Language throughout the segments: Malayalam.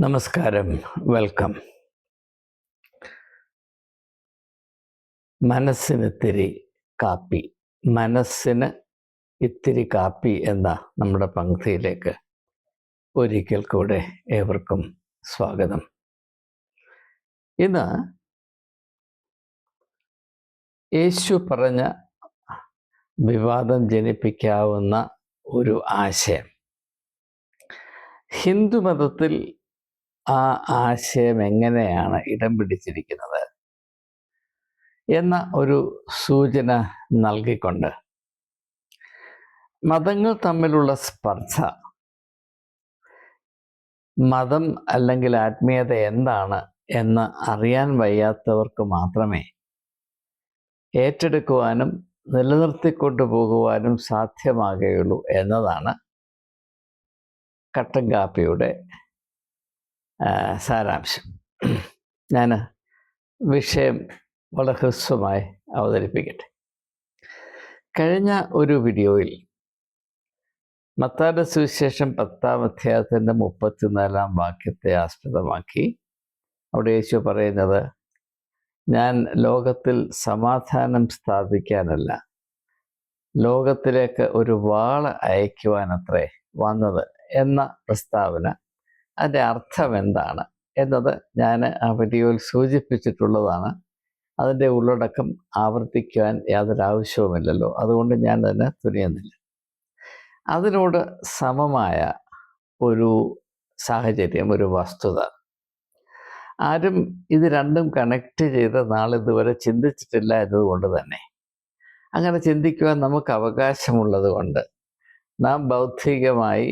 നമസ്കാരം. വെൽക്കം. മനസ്സിന് ഇത്തിരി കാപ്പി. മനസ്സിന് ഇത്തിരി കാപ്പി എന്ന നമ്മുടെ പങ്ക്തിയിലേക്ക് ഒരിക്കൽ കൂടെ ഏവർക്കും സ്വാഗതം. ഇന്ന് യേശു പറഞ്ഞ വിവാദം ജനിപ്പിക്കാവുന്ന ഒരു ആശയം. ഹിന്ദുമതത്തിൽ ആ ആശയം എങ്ങനെയാണ് ഇടം പിടിച്ചിരിക്കുന്നത്? എന്ന ഒരു സൂചന നൽകിക്കൊണ്ട് മതങ്ങൾ തമ്മിലുള്ള സ്പർദ്ധ മതം അല്ലെങ്കിൽ ആത്മീയത എന്താണ് എന്ന് അറിയാൻ വയ്യാത്തവർക്ക് മാത്രമേ ഏറ്റെടുക്കുവാനും നിലനിർത്തിക്കൊണ്ടു പോകുവാനും സാധ്യമാകുകയുള്ളൂ എന്നതാണ് കട്ടൻ കാപ്പിയുടെ സാരാംശം. ഞാൻ വിഷയം വളരെ ഹ്രസ്വമായി അവതരിപ്പിക്കട്ടെ. കഴിഞ്ഞ ഒരു വീഡിയോയിൽ മത്താന്റെ സുവിശേഷം പത്താം അധ്യായത്തിന്റെ മുപ്പത്തിനാലാം വാക്യത്തെ ആസ്പദമാക്കി അവിടെ യേശു പറയുന്നത് ഞാൻ ലോകത്തിൽ സമാധാനം സ്ഥാപിക്കാനല്ല ലോകത്തിലേക്ക് ഒരു വാൾ അയക്കുവാനത്രേ വന്നത് എന്ന പ്രസ്താവന അതിന്റെ അർത്ഥം എന്താണ് എന്നത് ഞാൻ ആ വീഡിയോയിൽ സൂചിപ്പിച്ചിട്ടുള്ളതാണ്. അതിന്റെ ഉള്ളടക്കം ആവർത്തിക്കുവാൻ യാതൊരു ആവശ്യവുമില്ലല്ലോ. അതുകൊണ്ട് ഞാൻ തന്നെ തുനിയുന്നില്ല. അതിനോട് സമമായ ഒരു സാഹചര്യം ഒരു വസ്തുത. ആരും ഇത് രണ്ടും കണക്ട് ചെയ്ത് നാളിതുവരെ ചിന്തിച്ചിട്ടില്ല എന്നതുകൊണ്ട് തന്നെ. അങ്ങനെ ചിന്തിക്കുവാൻ നമുക്ക് അവകാശമുള്ളത് കൊണ്ട് നാം ബൗദ്ധികമായി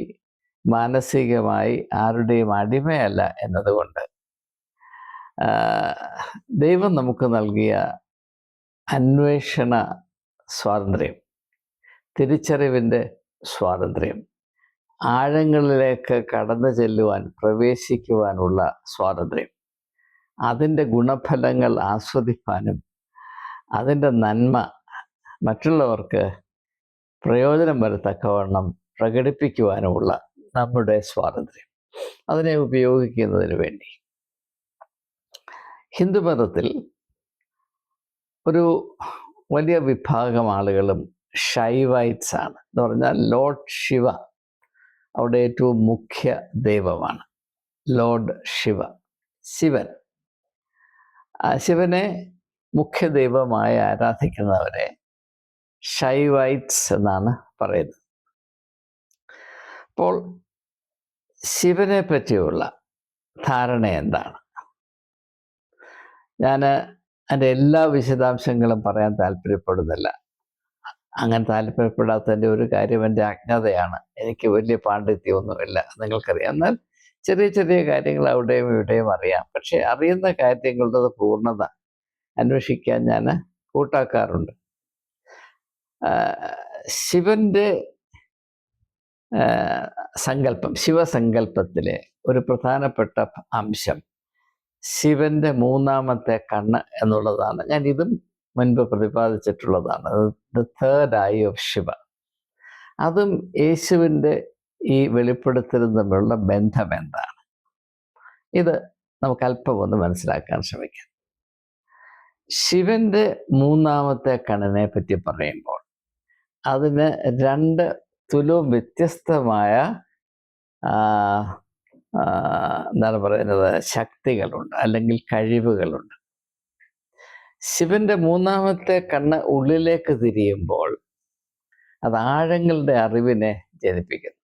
മാനസികമായി ആരുടെയും അടിമയല്ല എന്നതുകൊണ്ട്. ദൈവം നമുക്ക് നൽകിയ അന്വേഷണ സ്വാതന്ത്ര്യം തിരിച്ചറിവിന്റെ സ്വാതന്ത്ര്യം ആഴങ്ങളിലേക്ക് കടന്നു ചെല്ലുവാൻ പ്രവേശിക്കുവാനുള്ള സ്വാതന്ത്ര്യം അതിന്റെ ഗുണഫലങ്ങൾ ആസ്വദിക്കാനും അതിന്റെ നന്മ മറ്റുള്ളവർക്ക് പ്രയോജനം വരത്തക്കവണ്ണം പ്രകടിപ്പിക്കുവാനുമുള്ള നമ്മുടെ സ്വാതന്ത്ര്യം. അതിനെ ഉപയോഗിക്കുന്നതിന് വേണ്ടി. ഹിന്ദുമതത്തിൽ ഒരു വലിയ വിഭാഗം ആളുകളും ഷൈവൈറ്റ്സ് ആണ്. എന്ന് പറഞ്ഞാൽ ലോർഡ് ശിവ അവിടെ ഏറ്റവും മുഖ്യ ദൈവമാണ്. ലോർഡ് ശിവ. ശിവൻ. ശിവനെ മുഖ്യ ദൈവമായി ആരാധിക്കുന്നവരെ ഷൈവൈറ്റ്സ് എന്നാണ് പറയുന്നത്. അപ്പോൾ ശിവനെ പറ്റിയുള്ള ധാരണ എന്താണ്? ഞാൻ എന്റെ എല്ലാ വിശദാംശങ്ങളും പറയാൻ താല്പര്യപ്പെടുന്നില്ല. അങ്ങനെ താല്പര്യപ്പെടാത്തതിന്റെ ഒരു കാര്യം എന്റെ അജ്ഞതയാണ്. എനിക്ക് വലിയ പാണ്ഡിത്യമൊന്നുമില്ല നിങ്ങൾക്കറിയാം. എന്നാൽ ചെറിയ ചെറിയ കാര്യങ്ങൾ അവിടെയും ഇവിടെയും അറിയാം. പക്ഷേ അറിയുന്ന കാര്യങ്ങളുടെ പൂർണത അന്വേഷിക്കാൻ ഞാൻ കൂട്ടാക്കാറുണ്ട്. ശിവന്റെ സങ്കല്പം ശിവസങ്കല്പത്തിലെ ഒരു പ്രധാനപ്പെട്ട അംശം. ശിവന്റെ മൂന്നാമത്തെ കണ്ണ് എന്നുള്ളതാണ്. ഞാൻ ഇതും മുൻപ് പ്രതിപാദിച്ചിട്ടുള്ളതാണ്. The third eye of Shiva. അതും യേശുവിന്റെ ഈ വെളിപ്പെടുത്തലും തമ്മിലുള്ള ബന്ധം എന്താണ്? ഇത് നമുക്ക് അല്പം ഒന്ന് മനസ്സിലാക്കാൻ ശ്രമിക്കാം. ശിവന്റെ മൂന്നാമത്തെ കണ്ണിനെ പറ്റി പറയുമ്പോൾ അതിന് രണ്ട് തുലവും വ്യത്യസ്തമായ എന്താണ് പറയുന്നത് ശക്തികളുണ്ട് അല്ലെങ്കിൽ കഴിവുകളുണ്ട്. ശിവന്റെ മൂന്നാമത്തെ കണ്ണ് ഉള്ളിലേക്ക് തിരിയുമ്പോൾ അത് ആഴങ്ങളുടെ അറിവിനെ ജനിപ്പിക്കുന്നു.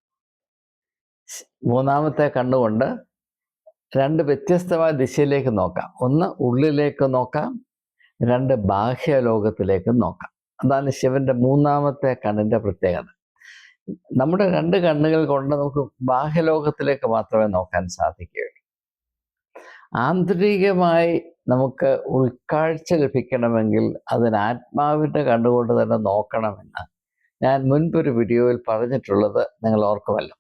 മൂന്നാമത്തെ കണ്ണുകൊണ്ട് രണ്ട് വ്യത്യസ്തമായ ദിശയിലേക്ക് നോക്കാം. ഒന്ന് ഉള്ളിലേക്ക് നോക്കാം രണ്ട് ബാഹ്യ ലോകത്തിലേക്ക് നോക്കാം. അതാണ് ശിവന്റെ മൂന്നാമത്തെ കണ്ണിന്റെ പ്രത്യേകത. നമ്മുടെ രണ്ട് കണ്ണുകൾ കൊണ്ട് നമുക്ക് ബാഹ്യലോകത്തിലേക്ക് മാത്രമേ നോക്കാൻ സാധിക്കുകയുള്ളൂ. ആന്തരികമായി നമുക്ക് ഉൾക്കാഴ്ച ലഭിക്കണമെങ്കിൽ അതിന് ആത്മാവിന്റെ കണ്ണുകൊണ്ട് തന്നെ നോക്കണമെന്ന് ഞാൻ മുൻപൊരു വീഡിയോയിൽ പറഞ്ഞിട്ടുള്ളത് നിങ്ങൾ ഓർക്കുമല്ലോ.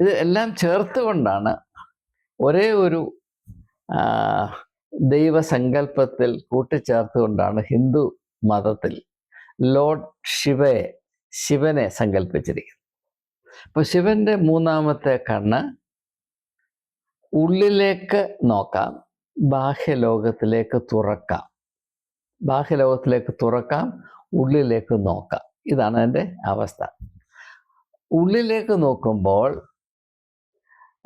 ഇത് എല്ലാം ചേർത്തുകൊണ്ടാണ് ഒരേ ഒരു ദൈവസങ്കല്പത്തിൽ കൂട്ടിച്ചേർത്തുകൊണ്ടാണ് ഹിന്ദു മതത്തിൽ ലോർഡ് ശിവയെ ശിവനെ സങ്കല്പിച്ചിരിക്കുന്നത് അപ്പോൾ ശിവന്റെ മൂന്നാമത്തെ കണ്ണ് ഉള്ളിലേക്ക് നോക്കാം ബാഹ്യലോകത്തിലേക്ക് തുറക്കാം. ബാഹ്യലോകത്തിലേക്ക് തുറക്കാം ഉള്ളിലേക്ക് നോക്കാം. ഇതാണ് എന്റെ അവസ്ഥ. ഉള്ളിലേക്ക് നോക്കുമ്പോൾ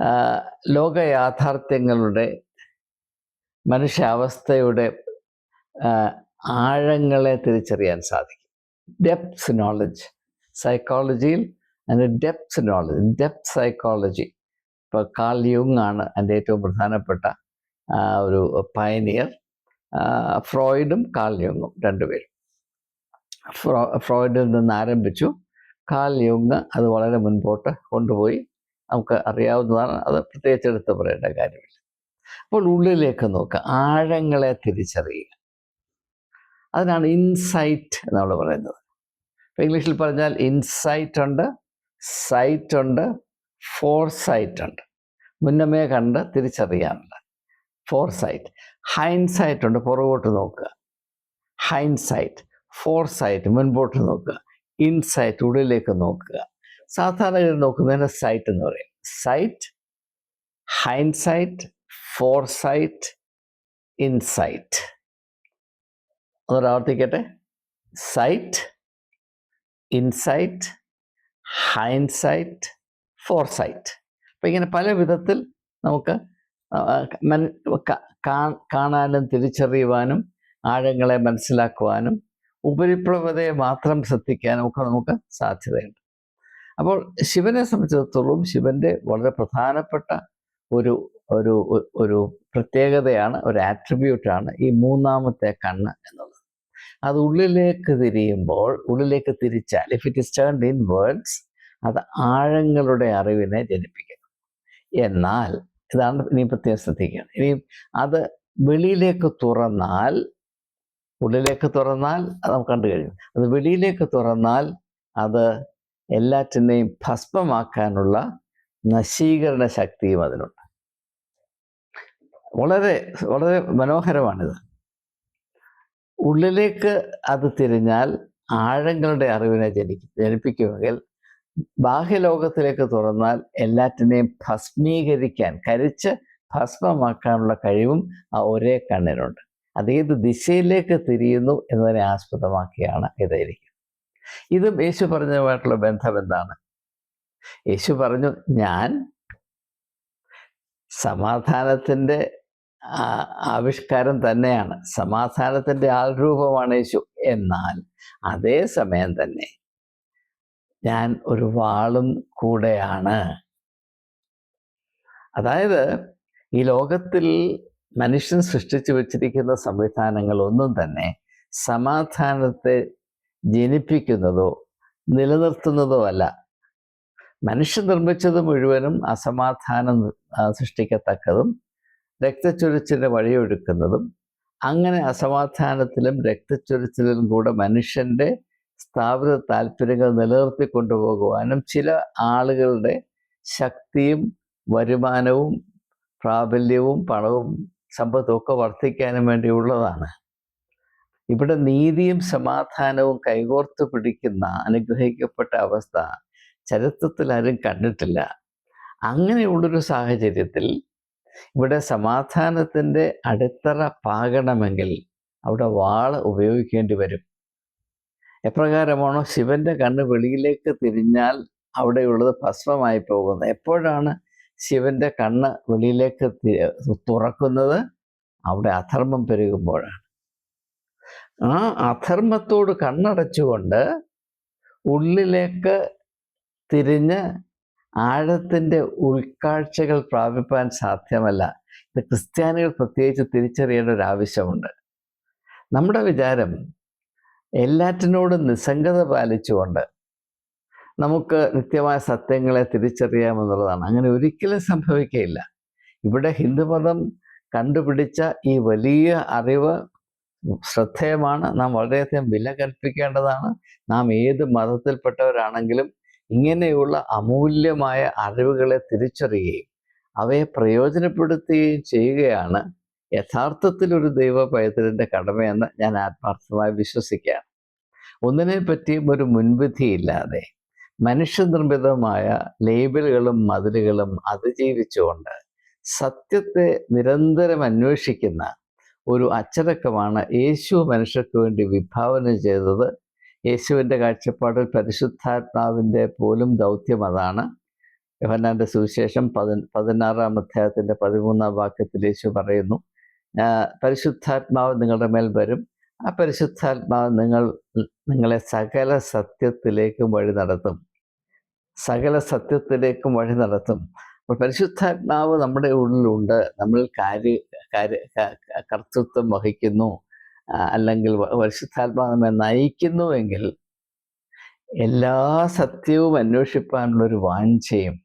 ലോകയാഥാർത്ഥ്യങ്ങളുടെ ലോക യാഥാർത്ഥ്യങ്ങളുടെ മനുഷ്യാവസ്ഥയുടെ ആഴങ്ങളെ തിരിച്ചറിയാൻ സാധിക്കും. ഡെപ്സ് നോളജ് സൈക്കോളജിയിൽ അതിന്റെ ഡെപ്ത് നോളജ് ഡെപ്ത് സൈക്കോളജി ഇപ്പോൾ കാൾ യുങ് ആണ് എന്റെ ഏറ്റവും പ്രധാനപ്പെട്ട ഒരു പയനിയർ ഫ്രോയിഡും കാൾ യുങ്ങും രണ്ടുപേരും. ഫ്രോ ഫ്രോയിഡിൽ നിന്ന് ആരംഭിച്ചു. കാൾ യുങ് അത് വളരെ മുൻപോട്ട് കൊണ്ടുപോയി. നമുക്ക് അറിയാവുന്നതാണ് അത് പ്രത്യേകിച്ച് എടുത്ത് പറയേണ്ട കാര്യമില്ല. അപ്പോൾ ഉള്ളിലേക്ക് നോക്കുക ആഴങ്ങളെ തിരിച്ചറിയുക. അതിനാണ് ഇൻസൈറ്റ് നമ്മൾ പറയുന്നത്. ഇംഗ്ലീഷിൽ പറഞ്ഞാൽ ഇൻസൈറ്റ് ഉണ്ട് സൈറ്റ് ഉണ്ട് ഫോർ സൈറ്റ് ഉണ്ട്. മുന്നമേ കണ്ട് തിരിച്ചറിയാനുള്ള ഫോർ സൈറ്റ് ഹൈൻസൈറ്റ് ഉണ്ട് പുറകോട്ട് നോക്കുക. ഹൈൻസൈറ്റ് ഫോർ സൈറ്റ് മുൻപോട്ട് നോക്കുക. ഇൻസൈറ്റ് ഉള്ളിലേക്ക് നോക്കുക. സാധാരണ നോക്കുന്നതിന് സൈറ്റ് എന്ന് പറയും. Sight hindsight foresight insight ഒന്നുകൂടെ ആവർത്തിക്കട്ടെ സൈറ്റ് ഇൻസൈറ്റ് ഹൈൻസൈറ്റ് ഫോർസൈറ്റ്. അപ്പോൾ അപ്പം ഇങ്ങനെ പല വിധത്തിൽ നമുക്ക് കാണാനും തിരിച്ചറിയുവാനും ആഴങ്ങളെ മനസ്സിലാക്കുവാനും ഉപരിപ്ലവതയെ മാത്രം ശ്രദ്ധിക്കാനും ഒക്കെ നമുക്ക് സാധ്യതയുണ്ട്. അപ്പോൾ ശിവനെ സംബന്ധിച്ചിടത്തോളം ശിവന്റെ വളരെ പ്രധാനപ്പെട്ട ഒരു ഒരു ഒരു പ്രത്യേകതയാണ് ഒരു ആട്രിബ്യൂട്ടാണ് ഈ മൂന്നാമത്തെ കണ്ണ് എന്നുള്ളത്. അത് ഉള്ളിലേക്ക് തിരിയുമ്പോൾ ഉള്ളിലേക്ക് തിരിച്ചാൽ if it is turned inwards അത് ആഴങ്ങളുടെ അറിവിനെ ജനിപ്പിക്കുന്നു. എന്നാൽ ഇതാണ് ഇനി പ്രത്യേകം ശ്രദ്ധിക്കുക. ഇനി അത് വെളിയിലേക്ക് തുറന്നാൽ ഉള്ളിലേക്ക് തുറന്നാൽ അത് നമുക്ക് കണ്ടു കഴിഞ്ഞു. അത് വെളിയിലേക്ക് തുറന്നാൽ അത് എല്ലാറ്റിനെയും ഭസ്മമാക്കാനുള്ള നശീകരണ ശക്തിയും അതിനുണ്ട്. വളരെ വളരെ മനോഹരമാണിത്. ഉള്ളിലേക്ക് അത് തിരിഞ്ഞാൽ ആഴങ്ങളുടെ അറിവിനെ ജനിക്കും ജനിപ്പിക്കുമെങ്കിൽ ബാഹ്യലോകത്തിലേക്ക് തുറന്നാൽ എല്ലാറ്റിനെയും ഭസ്മീകരിക്കാൻ കരിച്ച് ഭസ്മമാക്കാനുള്ള കഴിവും ആ ഒരേ കണ്ണിനുണ്ട്. അതേത് ദിശയിലേക്ക് തിരിയുന്നു എന്നതിനെ ആസ്പദമാക്കിയാണ് ഇതായിരിക്കും. ഇതും യേശു പറഞ്ഞതുമായിട്ടുള്ള ബന്ധം എന്താണ്? യേശു പറഞ്ഞു ഞാൻ സമാധാനത്തിന്റെ ആവിഷ്കാരം തന്നെയാണ്. സമാധാനത്തിന്റെ ആൾരൂപമാണ് യേശു. എന്നാൽ അതേ സമയം തന്നെ ഞാൻ ഒരു വാളും കൂടെയാണ്. അതായത് ഈ ലോകത്തിൽ മനുഷ്യൻ സൃഷ്ടിച്ചു വച്ചിരിക്കുന്ന സംവിധാനങ്ങൾ ഒന്നും തന്നെ സമാധാനത്തെ ജനിപ്പിക്കുന്നതോ നിലനിർത്തുന്നതോ അല്ല. മനുഷ്യൻ നിർമ്മിച്ചത് മുഴുവനും അസമാധാനം സൃഷ്ടിക്കത്തക്കതും രക്തച്ചൊരിച്ചിന് വഴിയൊഴുക്കുന്നതും അങ്ങനെ അസമാധാനത്തിലും രക്തച്ചൊരിച്ചിലും കൂടെ മനുഷ്യന്റെ സ്ഥാപിത താല്പര്യങ്ങൾ നിലനിർത്തി കൊണ്ടുപോകുവാനും ചില ആളുകളുടെ ശക്തിയും വരുമാനവും പ്രാബല്യവും പണവും സമ്പത്തും ഒക്കെ വർദ്ധിക്കാനും വേണ്ടിയുള്ളതാണ്. ഇവിടെ നീതിയും സമാധാനവും കൈകോർത്ത് പിടിക്കുന്ന അനുഗ്രഹിക്കപ്പെട്ട അവസ്ഥ ചരിത്രത്തിൽ ആരും കണ്ടിട്ടില്ല. അങ്ങനെയുള്ളൊരു സാഹചര്യത്തിൽ ഇവിടെ സമാധാനത്തിന്റെ അടിത്തറ പാകണമെങ്കിൽ അവിടെ വാൾ ഉപയോഗിക്കേണ്ടി വരും. എപ്രകാരമാണോ ശിവന്റെ കണ്ണ് വെളിയിലേക്ക് തിരിഞ്ഞാൽ അവിടെയുള്ളത് ഭസ്മമായി പോകുന്നത്? എപ്പോഴാണ് ശിവന്റെ കണ്ണ് വെളിയിലേക്ക് തുറക്കുന്നത്? അവിടെ അധർമ്മം പെരുകുമ്പോഴാണ്. ആ അധർമ്മത്തോട് കണ്ണടച്ചുകൊണ്ട് ഉള്ളിലേക്ക് തിരിഞ്ഞ് ആഴത്തിന്റെ ഉൾക്കാഴ്ചകൾ പ്രാപിപ്പാൻ സാധ്യമല്ല. ഇത് ക്രിസ്ത്യാനികൾ പ്രത്യേകിച്ച് തിരിച്ചറിയേണ്ട ഒരു ആവശ്യമുണ്ട്. നമ്മുടെ വിചാരം എല്ലാറ്റിനോടും നിസ്സംഗത പാലിച്ചുകൊണ്ട് നമുക്ക് നിത്യമായ സത്യങ്ങളെ തിരിച്ചറിയാമെന്നുള്ളതാണ് അങ്ങനെ ഒരിക്കലും സംഭവിക്കുകയില്ല ഇവിടെ ഹിന്ദുമതം കണ്ടുപിടിച്ച ഈ വലിയ അറിവ് ശ്രദ്ധേയമാണ്. നാം വളരെയധികം വില കൽപ്പിക്കേണ്ടതാണ്. നാം ഏത് മതത്തിൽപ്പെട്ടവരാണെങ്കിലും ഇങ്ങനെയുള്ള അമൂല്യമായ അറിവുകളെ തിരിച്ചറിയുകയും അവയെ പ്രയോജനപ്പെടുത്തുകയും ചെയ്യുകയാണ് യഥാർത്ഥത്തിൽ ഒരു ദൈവ പൈതലിന്റെ കടമയെന്ന് ഞാൻ ആത്മാർത്ഥമായി വിശ്വസിക്കുകയാണ്. ഒന്നിനെ പറ്റിയും ഒരു മുൻവിധിയില്ലാതെ മനുഷ്യനിർമ്മിതമായ ലേബലുകളും മതിലുകളും അതിജീവിച്ചുകൊണ്ട് സത്യത്തെ നിരന്തരം അന്വേഷിക്കുന്ന ഒരു അച്ചടക്കമാണ് യേശു മനുഷ്യർക്ക് വേണ്ടി വിഭാവനം ചെയ്തത് യേശുവിന്റെ കാഴ്ചപ്പാടിൽ പരിശുദ്ധാത്മാവിന്റെ പോലും ദൗത്യം അതാണ്. യോഹന്നാന്റെ സുവിശേഷം പതി പതിനാറാം അധ്യായത്തിന്റെ പതിമൂന്നാം വാക്യത്തിൽ യേശു പറയുന്നു പരിശുദ്ധാത്മാവ് നിങ്ങളുടെ മേൽ വരും. ആ പരിശുദ്ധാത്മാവ് നിങ്ങൾ നിങ്ങളെ സകല സത്യത്തിലേക്കും വഴി നടത്തും. സകല സത്യത്തിലേക്കും വഴി നടത്തും. അപ്പോൾ പരിശുദ്ധാത്മാവ് നമ്മുടെ ഉള്ളിലുണ്ട്. നമ്മൾ കാര്യ കാര്യ കർത്തൃത്വം വഹിക്കുന്നു. അല്ലെങ്കിൽ വ- പരിശുദ്ധാത്മാവ് നമ്മെ നയിക്കുന്നുവെങ്കിൽ എല്ലാ സത്യവും അന്വേഷിപ്പാനുള്ള ഒരു വാഞ്ചയും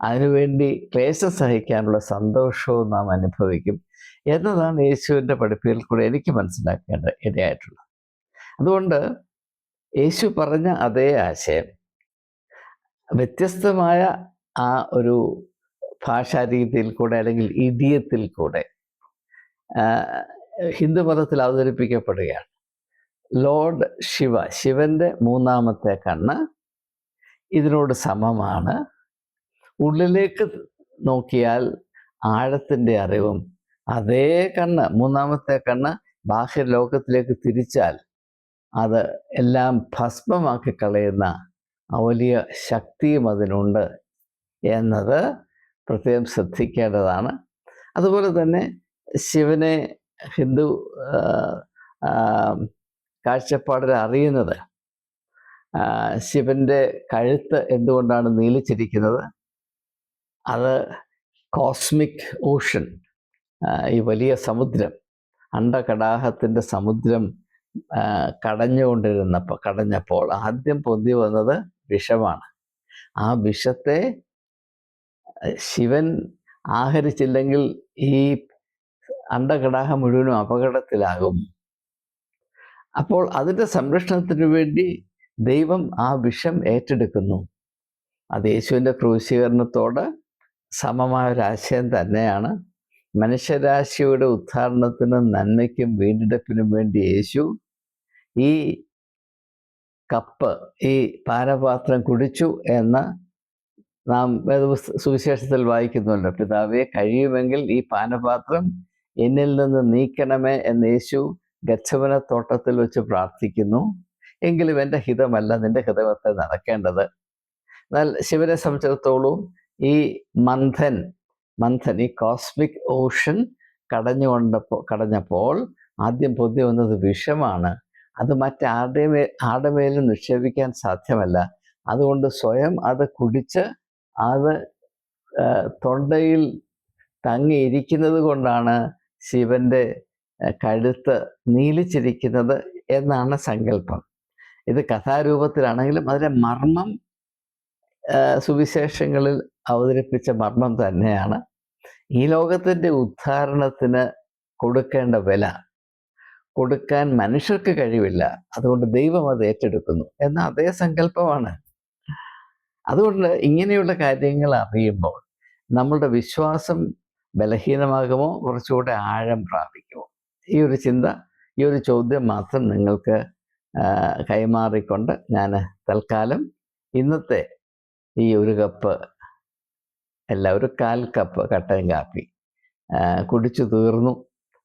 അതിനുവേണ്ടി ക്ലേശം സഹിക്കാനുള്ള സന്തോഷവും നാം അനുഭവിക്കും എന്നതാണ് യേശുവിന്റെ പഠിപ്പിൽ കൂടെ എനിക്ക് മനസ്സിലാക്കേണ്ട ഇടയായിട്ടുള്ളത്. അതുകൊണ്ട് യേശു പറഞ്ഞ അതേ ആശയം വ്യത്യസ്തമായ ആ ഒരു ഭാഷാരീതിയിൽ കൂടെ അല്ലെങ്കിൽ ഇടിയത്തിൽ കൂടെ ആ, ഹിന്ദു മതത്തിൽ അവതരിപ്പിക്കപ്പെടുകയാണ്. ലോർഡ് ശിവ ശിവന്റെ മൂന്നാമത്തെ കണ്ണ് ഇതിനോട് സമമാണ്. ഉള്ളിലേക്ക് നോക്കിയാൽ ആഴത്തിന്റെ അറിവും അതേ കണ്ണ് മൂന്നാമത്തെ കണ്ണ് ബാഹ്യ ലോകത്തിലേക്ക് തിരിച്ചാൽ അത് എല്ലാം ഭസ്മമാക്കി കളയുന്ന വലിയ ശക്തിയും അതിനുണ്ട് എന്നത് പ്രത്യേകം ശ്രദ്ധിക്കേണ്ടതാണ്. അതുപോലെ തന്നെ ശിവനെ ഹിന്ദു കാഴ്ചപ്പാടിൽ അറിയുന്നത്. ശിവന്റെ കഴുത്ത് എന്തുകൊണ്ടാണ് നീലിച്ചിരിക്കുന്നത്? അത് കോസ്മിക് ഓഷൻ ഈ വലിയ സമുദ്രം അണ്ടകടാഹത്തിന്റെ സമുദ്രം കടഞ്ഞുകൊണ്ടിരുന്നപ്പോൾ കടഞ്ഞപ്പോൾ ആദ്യം പൊന്തി വന്നത് വിഷമാണ്. ആ വിഷത്തെ ശിവൻ ആഹരിച്ചില്ലെങ്കിൽ ഈ അണ്ടകടാഹം മുഴുവനും അപകടത്തിലാകും. അപ്പോൾ അതിന്റെ സംരക്ഷണത്തിന് വേണ്ടി ദൈവം ആ വിഷം ഏറ്റെടുക്കുന്നു. അത് യേശുവിന്റെ ക്രൂശീകരണത്തോട് സമമായ ഒരു ആശയം തന്നെയാണ്. മനുഷ്യരാശിയുടെ ഉദ്ധാരണത്തിനും നന്മയ്ക്കും വീണ്ടെടുപ്പിനും വേണ്ടി യേശു ഈ കപ്പ് ഈ പാനപാത്രം കുടിച്ചു എന്ന് നാം സുവിശേഷത്തിൽ വായിക്കുന്നുണ്ട്. പിതാവെ കഴിയുമെങ്കിൽ ഈ പാനപാത്രം എന്നിൽ നിന്ന് നീക്കണമേ എന്ന് യേശു ഗച്ഛവന തോട്ടത്തിൽ വെച്ച് പ്രാർത്ഥിക്കുന്നു. എങ്കിലും എന്റെ ഹിതമല്ല നിന്റെ ഹിതമത്തെ നടക്കേണ്ടത്. എന്നാൽ ശിവനെ സംബന്ധിച്ചിടത്തോളം ഈ മന്ഥൻ മന്ഥൻ ഈ കോസ്മിക് ഓഷൻ കടഞ്ഞുകൊണ്ടപ്പോൾ കടഞ്ഞപ്പോൾ ആദ്യം പൊതി വന്നത് വിഷമാണ്. അത് മറ്റാരുടെ മേ ആരുടെ മേലും നിക്ഷേപിക്കാൻ സാധ്യമല്ല. അതുകൊണ്ട് സ്വയം അത് കുടിച്ച് അത് തൊണ്ടയിൽ തങ്ങിയിരിക്കുന്നത് കൊണ്ടാണ് ശിവന്റെ കഴുത്ത് നീലിച്ചിരിക്കുന്നത് എന്നാണ് സങ്കല്പം. ഇത് കഥാരൂപത്തിലാണെങ്കിലും അതിന്റെ മർമ്മം സുവിശേഷങ്ങളിൽ അവതരിപ്പിച്ച മർമ്മം തന്നെയാണ്. ഈ ലോകത്തിന്റെ ഉദ്ധാരണത്തിന് കൊടുക്കേണ്ട വില കൊടുക്കാൻ മനുഷ്യർക്ക് കഴിവില്ല. അതുകൊണ്ട് ദൈവം അത് ഏറ്റെടുക്കുന്നു എന്ന അതേ സങ്കല്പമാണ്. അതുകൊണ്ട് ഇങ്ങനെയുള്ള കാര്യങ്ങൾ അറിയുമ്പോൾ നമ്മളുടെ വിശ്വാസം ബലഹീനമാകുമോ? കുറച്ചുകൂടെ ആഴം പ്രാപിക്കുമോ? ഈ ഒരു ചിന്ത ഈ ഒരു ചോദ്യം മാത്രം നിങ്ങൾക്ക് കൈമാറിക്കൊണ്ട് ഞാൻ തൽക്കാലം ഇന്നത്തെ ഈ ഒരു കപ്പ് അല്ല ഒരു കാൽ കപ്പ് കട്ടൻ കാപ്പി കുടിച്ചു തീർന്നു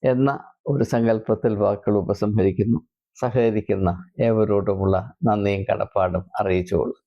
എന്ന ഒരു സങ്കല്പത്തിൽ വാക്കുകൾ ഉപസംഹരിക്കുന്നു. സഹകരിക്കുന്ന ഏവരോടുമുള്ള നന്ദിയും കടപ്പാടും അറിയിച്ചുകൊള്ളു.